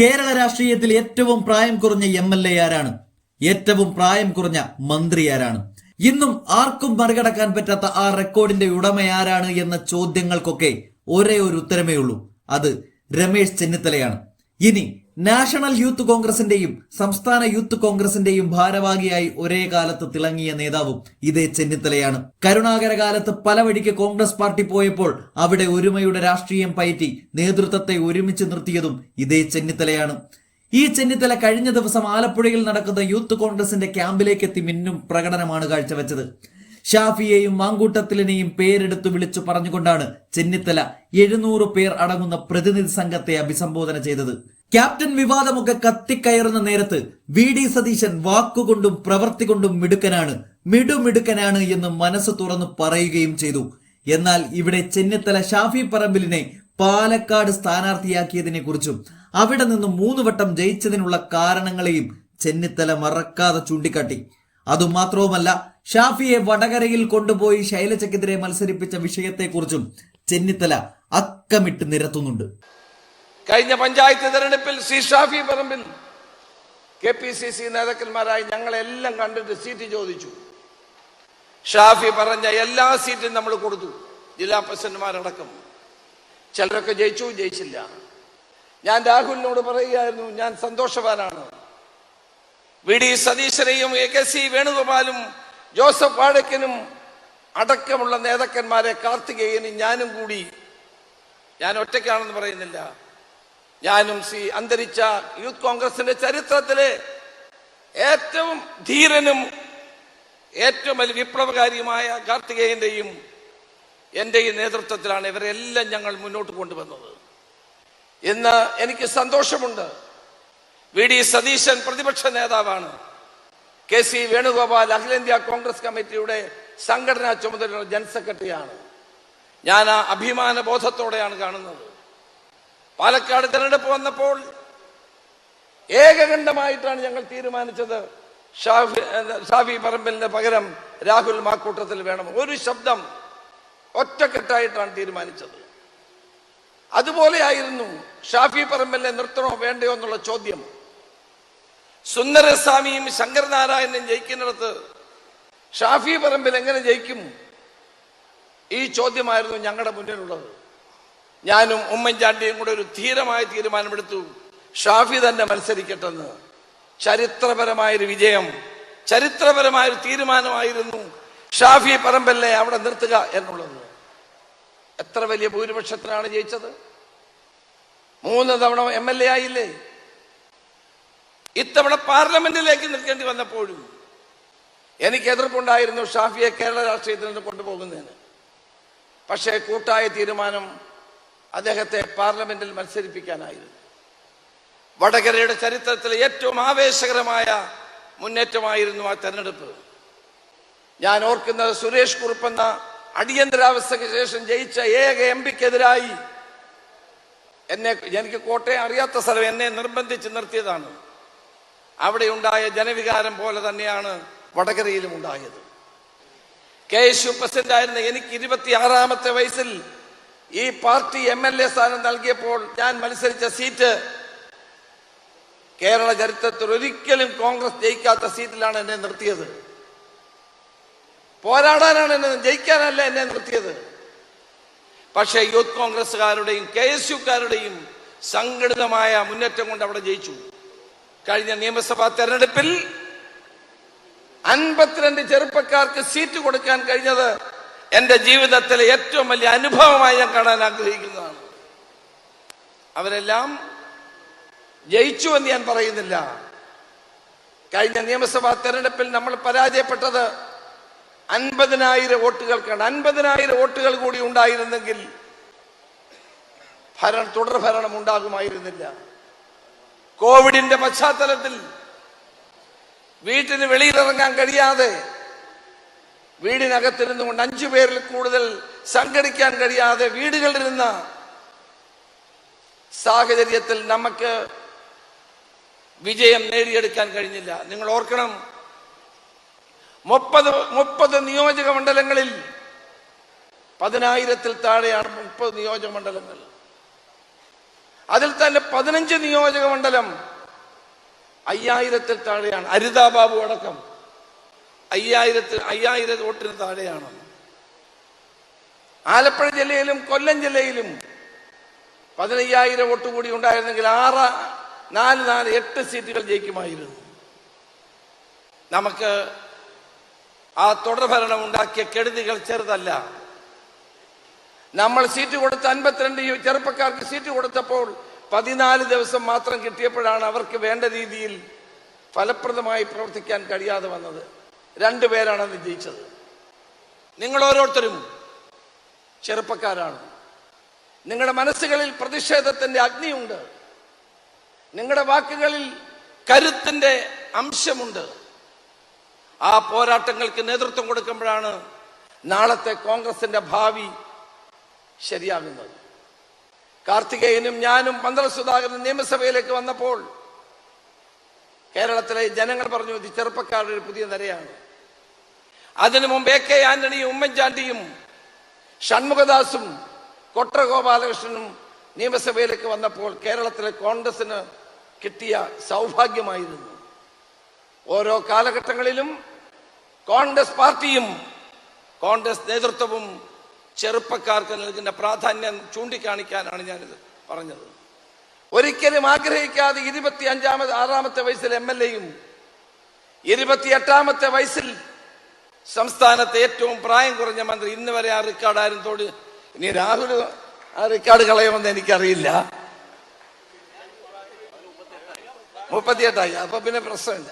കേരള രാഷ്ട്രീയത്തിൽ ഏറ്റവും പ്രായം കുറഞ്ഞ എം എൽ എ ആരാണ്? ഏറ്റവും പ്രായം കുറഞ്ഞ മന്ത്രി ആരാണ്? ഇന്നും ആർക്കും മറികടക്കാൻ പറ്റാത്ത ആ റെക്കോർഡിന്റെ ഉടമ ആരാണ് എന്ന ചോദ്യങ്ങൾക്കൊക്കെ ഒരേ ഒരു ഉത്തരമേ ഉള്ളൂ. അത് രമേശ് ചെന്നിത്തലയാണ്. ഇനി നാഷണൽ യൂത്ത് കോൺഗ്രസിന്റെയും സംസ്ഥാന യൂത്ത് കോൺഗ്രസിന്റെയും ഭാരവാഹിയായി ഒരേ കാലത്ത് തിളങ്ങിയ നേതാവും ഇതേ ചെന്നിത്തലയാണ്. കരുണാകര കാലത്ത് പല വഴിക്ക് കോൺഗ്രസ് പാർട്ടി പോയപ്പോൾ അവിടെ ഒരുമയുടെ രാഷ്ട്രീയം പയറ്റി നേതൃത്വത്തെ ഒരുമിച്ച് നിർത്തിയതും ഇതേ ചെന്നിത്തലയാണ്. ഈ ചെന്നിത്തല കഴിഞ്ഞ ദിവസം ആലപ്പുഴയിൽ നടക്കുന്ന യൂത്ത് കോൺഗ്രസിന്റെ ക്യാമ്പിലേക്ക് എത്തി മിന്നും പ്രകടനമാണ് കാഴ്ചവെച്ചത്. ഷാഫിയെയും മാങ്കൂട്ടത്തിലിനെയും പേരെടുത്തു വിളിച്ചു പറഞ്ഞുകൊണ്ടാണ് ചെന്നിത്തല എഴുന്നൂറ് പേർ അടങ്ങുന്ന പ്രതിനിധി സംഘത്തെ അഭിസംബോധന ചെയ്തത്. ക്യാപ്റ്റൻ വിവാദമൊക്കെ കത്തിക്കയറുന്ന നേരത്ത് വി ഡി സതീശൻ വാക്കുകൊണ്ടും പ്രവൃത്തി കൊണ്ടും മിടുക്കനാണ്. മിടുമിടുക്കനാണ് എന്ന് മനസ്സ് തുറന്നു പറയുകയും ചെയ്തു. എന്നാൽ ഇവിടെ ചെന്നിത്തല ഷാഫി പറമ്പിലിനെ പാലക്കാട് സ്ഥാനാർത്ഥിയാക്കിയതിനെ കുറിച്ചും അവിടെ നിന്ന് മൂന്ന് വട്ടം ജയിച്ചതിനുള്ള കാരണങ്ങളെയും ചെന്നിത്തല മറക്കാതെ ചൂണ്ടിക്കാട്ടി. അതുമാത്രവുമല്ല ഷാഫിയെ വടകരയിൽ കൊണ്ടുപോയി ശൈലജക്കെതിരെ മത്സരിപ്പിച്ച വിഷയത്തെക്കുറിച്ചും ചെന്നിത്തല അക്കമിട്ട് നിരത്തുന്നുണ്ട്. കഴിഞ്ഞ പഞ്ചായത്ത് തെരഞ്ഞെടുപ്പിൽ C Shafi Parambil K P C C നേതാക്കന്മാരായി ഞങ്ങളെല്ലാം കണ്ടിട്ട് സീറ്റ് ചോദിച്ചു. ഷാഫി പറഞ്ഞ എല്ലാ സീറ്റും നമ്മൾ കൊടുത്തു. ജില്ലാ പ്രസിഡന്റ്മാരടക്കം. ചിലരൊക്കെ ജയിച്ചു ജയിച്ചില്ല. ഞാൻ രാഹുലിനോട് പറയുകയായിരുന്നു ഞാൻ സന്തോഷവാനാണ്. വി ഡി സതീശനെയും എ കെ സി വേണുഗോപാലും ജോസഫ് വാഴക്കനും അടക്കമുള്ള നേതാക്കന്മാരെ കാർത്തികേയനും ഞാനും കൂടി. ഞാൻ ഒറ്റയ്ക്കാണെന്ന് പറയുന്നില്ല. ഞാനും സി അന്തരിച്ച യൂത്ത് കോൺഗ്രസിന്റെ ചരിത്രത്തിലെ ഏറ്റവും ധീരനും ഏറ്റവും വലിയ വിപ്ലവകാരിയുമായ കാർത്തികേയന്റെയും എന്റെയും നേതൃത്വത്തിലാണ് ഇവരെല്ലാം ഞങ്ങൾ മുന്നോട്ട് കൊണ്ടുവന്നത്. ഇന്ന് എനിക്ക് സന്തോഷമുണ്ട്. വി ഡി സതീശൻ പ്രതിപക്ഷ നേതാവാണ്. കെ സി വേണുഗോപാൽ അഖിലേന്ത്യാ കോൺഗ്രസ് കമ്മിറ്റിയുടെ സംഘടനാ ചുമതലയുള്ള ജനറൽ സെക്രട്ടറിയാണ്. ഞാൻ ആ അഭിമാന ബോധത്തോടെയാണ് കാണുന്നത്. പാലക്കാട് തെരഞ്ഞെടുപ്പ് വന്നപ്പോൾ ഏകകണ്ഠമായിട്ടാണ് ഞങ്ങൾ തീരുമാനിച്ചത്. ഷാഫി ഷാഫി പറമ്പലിന് പകരം രാഹുൽ മാക്കൂട്ടത്തിൽ വേണം. ഒരു ശബ്ദം ഒറ്റക്കെട്ടായിട്ടാണ് തീരുമാനിച്ചത്. അതുപോലെയായിരുന്നു ഷാഫി പറമ്പലിനെ നിർത്തണോ വേണ്ടയോ എന്നുള്ള ചോദ്യം. സുന്ദരസ്വാമിയും ശങ്കരനാരായണനും ജയിക്കുന്നിടത്ത് ഷാഫി പറമ്പിൽ എങ്ങനെ ജയിക്കും? ഈ ചോദ്യമായിരുന്നു ഞങ്ങളുടെ മുന്നിലുള്ളത്. ഞാനും ഉമ്മൻചാണ്ടിയും കൂടെ ഒരു ധീരമായ തീരുമാനമെടുത്തു. ഷാഫി തന്നെ മത്സരിക്കട്ടെന്ന്. ചരിത്രപരമായൊരു വിജയം ചരിത്രപരമായൊരു തീരുമാനമായിരുന്നു ഷാഫി പറമ്പല്ലേ അവിടെ നിർത്തുക എന്നുള്ളത്. എത്ര വലിയ ഭൂരിപക്ഷത്തിനാണ് ജയിച്ചത്? മൂന്ന് തവണ എം എൽ എ ആയില്ലേ? ഇത്തവണ പാർലമെന്റിലേക്ക് നിൽക്കേണ്ടി വന്നപ്പോഴും എനിക്ക് എതിർപ്പുണ്ടായിരുന്നു ഷാഫിയെ കേരള രാഷ്ട്രീയത്തിൽ നിന്ന് കൊണ്ടുപോകുന്നതിന്. പക്ഷേ കൂട്ടായ തീരുമാനം അദ്ദേഹത്തെ പാർലമെന്റിൽ മത്സരിപ്പിക്കാനായിരുന്നു. വടകരയുടെ ചരിത്രത്തിലെ ഏറ്റവും ആവേശകരമായ മുന്നേറ്റമായിരുന്നു ആ തെരഞ്ഞെടുപ്പ്. ഞാൻ ഓർക്കുന്നത് സുരേഷ് കുറുപ്പെന്ന അടിയന്തരാവസ്ഥയ്ക്ക് ശേഷം ജയിച്ച ഏക എം പിക്കെതിരായി എന്നെ എനിക്ക് കോട്ടയം അറിയാത്ത സ്ഥലം എന്നെ നിർബന്ധിച്ച് നിർത്തിയതാണ്. അവിടെ ഉണ്ടായ ജനവികാരം പോലെ തന്നെയാണ് വടകരയിലും ഉണ്ടായത്. കെ എസ് യു പ്രസിഡന്റ് ആയിരുന്ന എനിക്ക് ഇരുപത്തിയാറാമത്തെ വയസ്സിൽ ഈ പാർട്ടി എം എൽ എ സ്ഥാനം നൽകിയപ്പോൾ ഞാൻ മത്സരിച്ച സീറ്റ് കേരള ചരിത്രത്തിൽ ഒരിക്കലും കോൺഗ്രസ് ജയിക്കാത്ത സീറ്റിലാണ് എന്നെ നിർത്തിയത്. പോരാടാനാണ് എന്നെ ജയിക്കാനല്ല എന്നെ നിർത്തിയത്. പക്ഷേ യൂത്ത് കോൺഗ്രസ്സുകാരുടെയും കെ എസ് യുക്കാരുടെയും സംഘടിതമായ മുന്നേറ്റം കൊണ്ട് അവിടെ ജയിച്ചു. കഴിഞ്ഞ നിയമസഭാ തെരഞ്ഞെടുപ്പിൽ അൻപത്തിരണ്ട് ചെറുപ്പക്കാർക്ക് സീറ്റ് കൊടുക്കാൻ കഴിഞ്ഞത് എന്റെ ജീവിതത്തിലെ ഏറ്റവും വലിയ അനുഭവമായി ഞാൻ കാണാൻ ആഗ്രഹിക്കുന്നതാണ്. അവരെല്ലാം ജയിച്ചു എന്ന് ഞാൻ പറയുന്നില്ല. കഴിഞ്ഞ നിയമസഭാ തെരഞ്ഞെടുപ്പിൽ നമ്മൾ പരാജയപ്പെട്ടത് അൻപതിനായിരം വോട്ടുകൾക്കാണ്. അൻപതിനായിരം വോട്ടുകൾ കൂടി ഉണ്ടായിരുന്നെങ്കിൽ ഭരണം തുടർഭരണം ഉണ്ടാകുമായിരുന്നില്ല. കോവിഡിന്റെ പശ്ചാത്തലത്തിൽ വീട്ടിന് വെളിയിലിറങ്ങാൻ കഴിയാതെ വീടിനകത്തിരുന്നു കൊണ്ട് അഞ്ചു പേരിൽ കൂടുതൽ സംഘടിക്കാൻ കഴിയാതെ വീടുകളിലിരുന്ന സാഹചര്യത്തിൽ നമുക്ക് വിജയം നേടിയെടുക്കാൻ കഴിഞ്ഞില്ല. നിങ്ങൾ ഓർക്കണം മുപ്പത് മുപ്പത് നിയോജക മണ്ഡലങ്ങളിൽ പതിനായിരത്തിൽ താഴെയാണ് മുപ്പത് നിയോജക മണ്ഡലങ്ങൾ. അതിൽ തന്നെ പതിനഞ്ച് നിയോജക മണ്ഡലം അയ്യായിരത്തിൽ താഴെയാണ്. അരിതാബാബു അടക്കം. അയ്യായിരത്തിൽ അയ്യായിരം വോട്ടിന് താഴെയാണ്. ആലപ്പുഴ ജില്ലയിലും കൊല്ലം ജില്ലയിലും പതിനയ്യായിരം വോട്ട് കൂടി ഉണ്ടായിരുന്നെങ്കിൽ ആറ് നാല് നാല് എട്ട് സീറ്റുകൾ ജയിക്കുമായിരുന്നു. നമുക്ക് ആ തുടർഭരണം ഉണ്ടാക്കിയ കെടുതികൾ ചെറുതല്ല. നമ്മൾ സീറ്റ് കൊടുത്ത അൻപത്തിരണ്ട് ചെറുപ്പക്കാർക്ക് സീറ്റ് കൊടുത്തപ്പോൾ പതിനാല് ദിവസം മാത്രം കിട്ടിയപ്പോഴാണ് അവർക്ക് വേണ്ട രീതിയിൽ ഫലപ്രദമായി പ്രവർത്തിക്കാൻ കഴിയാതെ വന്നത്. രണ്ടുപേരാണ് അന്ന് ജയിച്ചത്. നിങ്ങൾ ഓരോരുത്തരും ചെറുപ്പക്കാരാണ്. നിങ്ങളുടെ മനസ്സുകളിൽ പ്രതിഷേധത്തിന്റെ അഗ്നിയുണ്ട്. നിങ്ങളുടെ വാക്കുകളിൽ കരുത്തിന്റെ അംശമുണ്ട്. ആ പോരാട്ടങ്ങൾക്ക് നേതൃത്വം കൊടുക്കുമ്പോഴാണ് നാളത്തെ കോൺഗ്രസിന്റെ ഭാവി ശരിയാകുന്നത്. കാർത്തികേയനും ഞാനും പന്തള സുധാകരൻ നിയമസഭയിലേക്ക് വന്നപ്പോൾ കേരളത്തിലെ ജനങ്ങൾ പറഞ്ഞു ഇത് ചെറുപ്പക്കാരുടെ ഒരു പുതിയ നിരയാണ്. അതിനു മുമ്പ് എ കെ ആന്റണിയും ഉമ്മൻചാണ്ടിയും ഷൺമുഖദാസും കൊട്ര ഗോപാലകൃഷ്ണനും നിയമസഭയിലേക്ക് വന്നപ്പോൾ കേരളത്തിലെ കോൺഗ്രസിന് കിട്ടിയ സൗഭാഗ്യമായിരുന്നു. ഓരോ കാലഘട്ടങ്ങളിലും കോൺഗ്രസ് പാർട്ടിയും കോൺഗ്രസ് നേതൃത്വവും ചെറുപ്പക്കാർക്ക് നൽകുന്ന പ്രാധാന്യം ചൂണ്ടിക്കാണിക്കാനാണ് ഞാനിത് പറഞ്ഞത്. ഒരിക്കലും ആഗ്രഹിക്കാതെ ഇരുപത്തി അഞ്ചാമത് ആറാമത്തെ വയസ്സിൽ എം എൽ എയും ഇരുപത്തിയെട്ടാമത്തെ വയസ്സിൽ സംസ്ഥാനത്തെ ഏറ്റവും പ്രായം കുറഞ്ഞ മന്ത്രി ഇന്ന് വരെ ആ റെക്കോർഡ് ആരും തോട് ഇനി രാഹുൽ ആ റെക്കോർഡ് കളയുമെന്ന് എനിക്കറിയില്ല. മുപ്പത്തിയെട്ടായി. അപ്പൊ പിന്നെ പ്രശ്നമില്ല.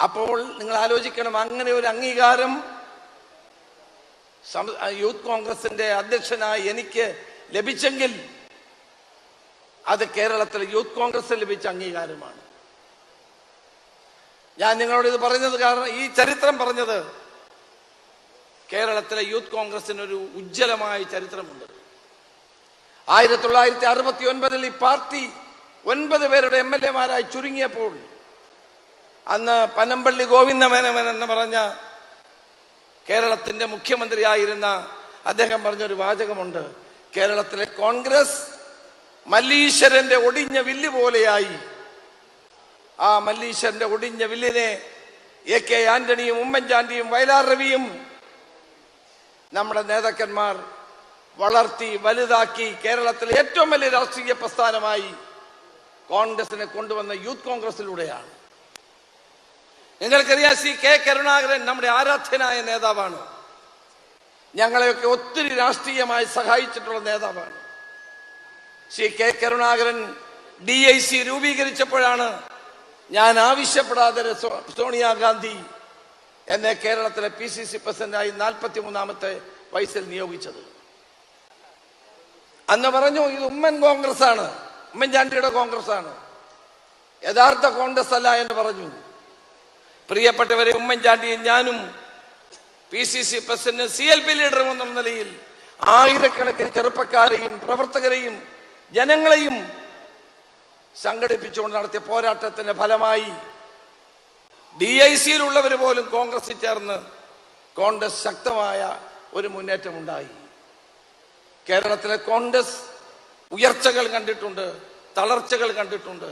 അപ്പോൾ നിങ്ങൾ ആലോചിക്കണം അങ്ങനെ ഒരു അംഗീകാരം യൂത്ത് കോൺഗ്രസിന്റെ അധ്യക്ഷനായി എനിക്ക് ലഭിച്ചെങ്കിൽ അത് കേരളത്തിലെ യൂത്ത് കോൺഗ്രസ് ലഭിച്ച അംഗീകാരമാണ്. ഞാൻ നിങ്ങളോട് ഇത് പറഞ്ഞത് കാരണം ഈ ചരിത്രം പറഞ്ഞത് കേരളത്തിലെ യൂത്ത് കോൺഗ്രസിന് ഒരു ഉജ്ജ്വലമായ ചരിത്രമുണ്ട്. ആയിരത്തി തൊള്ളായിരത്തി അറുപത്തി ഒൻപതിൽ ഈ പാർട്ടി ഒൻപത് പേരുടെ എം എൽ എമാരായി ചുരുങ്ങിയപ്പോൾ അന്ന് പനമ്പള്ളി ഗോവിന്ദമേനവൻ എന്ന് പറഞ്ഞ കേരളത്തിന്റെ മുഖ്യമന്ത്രിയായിരുന്ന അദ്ദേഹം പറഞ്ഞൊരു വാചകമുണ്ട്. കേരളത്തിലെ കോൺഗ്രസ് മല്ലീശ്വരന്റെ ഒടിഞ്ഞ വില്ല് പോലെയായി ആ മല്ലീശ്വരന്റെ ഒടിഞ്ഞ വില്ലിനെ എ കെ ആന്റണിയും ഉമ്മൻചാണ്ടിയും വയലാർ രവിയും നമ്മുടെ നേതാക്കന്മാർ വളർത്തി വലുതാക്കി കേരളത്തിലെ ഏറ്റവും വലിയ രാഷ്ട്രീയ പ്രസ്ഥാനമായി കോൺഗ്രസിനെ കൊണ്ടുവന്ന യൂത്ത് കോൺഗ്രസിലൂടെയാണ്. നിങ്ങൾക്കറിയാം സി കെ കരുണാകരൻ നമ്മുടെ ആരാധ്യനായ നേതാവാണ്. ഞങ്ങളെയൊക്കെ ഒത്തിരി രാഷ്ട്രീയമായി സഹായിച്ചിട്ടുള്ള നേതാവാണ്. C K Karunakaran D I C രൂപീകരിച്ചപ്പോഴാണ് ഞാൻ ആവശ്യപ്പെടാതെ സോണിയാഗാന്ധി എന്നെ കേരളത്തിലെ പി സി സി പ്രസിഡന്റായി നാൽപ്പത്തി മൂന്നാമത്തെ വയസ്സിൽ നിയോഗിച്ചത്. അന്ന് പറഞ്ഞു ഇത് ഉമ്മൻ കോൺഗ്രസ് ആണ് ഉമ്മൻചാണ്ടിയുടെ കോൺഗ്രസ് ആണ് യഥാർത്ഥ കോൺഗ്രസ് അല്ല എന്ന് പറഞ്ഞു. പ്രിയപ്പെട്ടവരെ ഉമ്മൻചാണ്ടിയും ഞാനും P C C president C L P ലീഡറും എന്ന നിലയിൽ ആയിരക്കണക്കിന് ചെറുപ്പക്കാരെയും പ്രവർത്തകരെയും ജനങ്ങളെയും സംഘടിപ്പിച്ചുകൊണ്ട് നടത്തിയ പോരാട്ടത്തിന്റെ ഫലമായി ഡി ഐ സിയിലുള്ളവർ പോലും കോൺഗ്രസിൽ ചേർന്ന് കോൺഗ്രസ് ശക്തമായ ഒരു മുന്നേറ്റം ഉണ്ടായി കേരളത്തിലെ കോൺഗ്രസ് ഉയർച്ചകൾ കണ്ടിട്ടുണ്ട് തളർച്ചകൾ കണ്ടിട്ടുണ്ട്.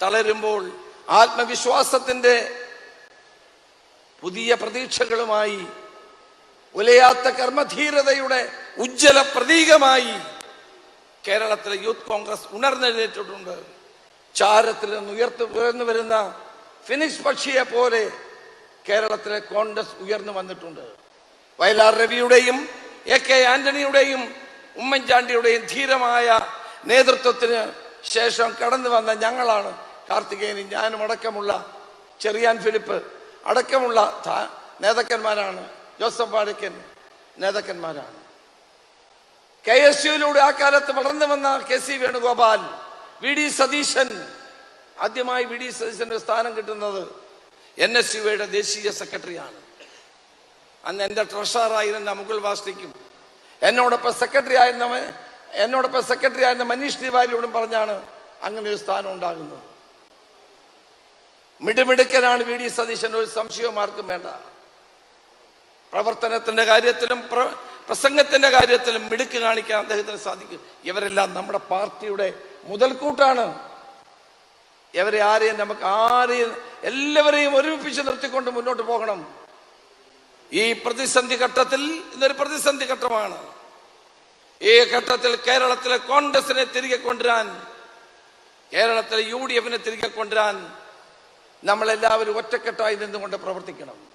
തളരുമ്പോൾ ആത്മവിശ്വാസത്തിന്റെ പുതിയ പ്രതീക്ഷകളുമായി ഉലയാത്ത കർമ്മധീരതയുടെ ഉജ്ജ്വല പ്രതീകമായി കേരളത്തിലെ യൂത്ത് കോൺഗ്രസ് ഉണർന്നെഴുന്നേറ്റിട്ടുണ്ട്. ചാരത്തിൽ നിന്ന് ഉയർത്ത് ഉയർന്നു വരുന്ന ഫിനിഷ് പക്ഷിയെ പോലെ കേരളത്തിലെ കോൺഗ്രസ് ഉയർന്നു വന്നിട്ടുണ്ട്. വയലാർ രവിയുടെയും എ കെ ആന്റണിയുടെയും ഉമ്മൻചാണ്ടിയുടെയും ധീരമായ നേതൃത്വത്തിന് ശേഷം കടന്നു വന്ന ഞങ്ങളാണ് കാർത്തികേയനും ഞാനും അടക്കമുള്ള ചെറിയാൻ ഫിലിപ്പ് അടക്കമുള്ള നേതാക്കന്മാരാണ്. ജോസഫ് വാഴക്കൻ നേതാക്കന്മാരാണ്. കെ എസ് യുയിലൂടെ ആ കാലത്ത് വളർന്നു വന്ന K C Venugopal V D Satheesan. ആദ്യമായി വി ഡി സതീശന്റെ സ്ഥാനം കിട്ടുന്നത് എൻ എസ് യുയുടെ ദേശീയ സെക്രട്ടറിയാണ്. അന്ന് എന്റെ ട്രഷറായിരുന്ന മുകുൾ വാസ്തിക്കും എന്നോടൊപ്പം സെക്രട്ടറി ആയിരുന്ന എന്നോടൊപ്പം സെക്രട്ടറി ആയിരുന്ന മനീഷ് തിവാരിയോടും പറഞ്ഞാണ് അങ്ങനെ ഒരു സ്ഥാനം ഉണ്ടാകുന്നത്. മിടുമിടുക്കനാണ് വി ഡി സതീശൻ ഒരു സംശയവും ആർക്കും വേണ്ട. പ്രവർത്തനത്തിന്റെ കാര്യത്തിലും പ്രസംഗത്തിന്റെ കാര്യത്തിൽ മിടുക്ക് കാണിക്കാൻ അദ്ദേഹത്തിന് സാധിക്കും. ഇവരെല്ലാം നമ്മുടെ പാർട്ടിയുടെ മുതൽക്കൂട്ടാണ്. ഇവരെ ആരെയും നമുക്ക് ആരെയും എല്ലാവരെയും ഒരുമിപ്പിച്ച് നിർത്തിക്കൊണ്ട് മുന്നോട്ട് പോകണം. ഈ പ്രതിസന്ധി ഘട്ടത്തിൽ ഇന്നൊരു പ്രതിസന്ധി ഘട്ടമാണ്. ഈ ഘട്ടത്തിൽ കേരളത്തിലെ കോൺഗ്രസിനെ തിരികെ കൊണ്ടുവരാൻ കേരളത്തിലെ യു ഡി എഫിനെ തിരികെ കൊണ്ടുവരാൻ നമ്മളെല്ലാവരും ഒറ്റക്കെട്ടായി നിന്നുകൊണ്ട് പ്രവർത്തിക്കണം.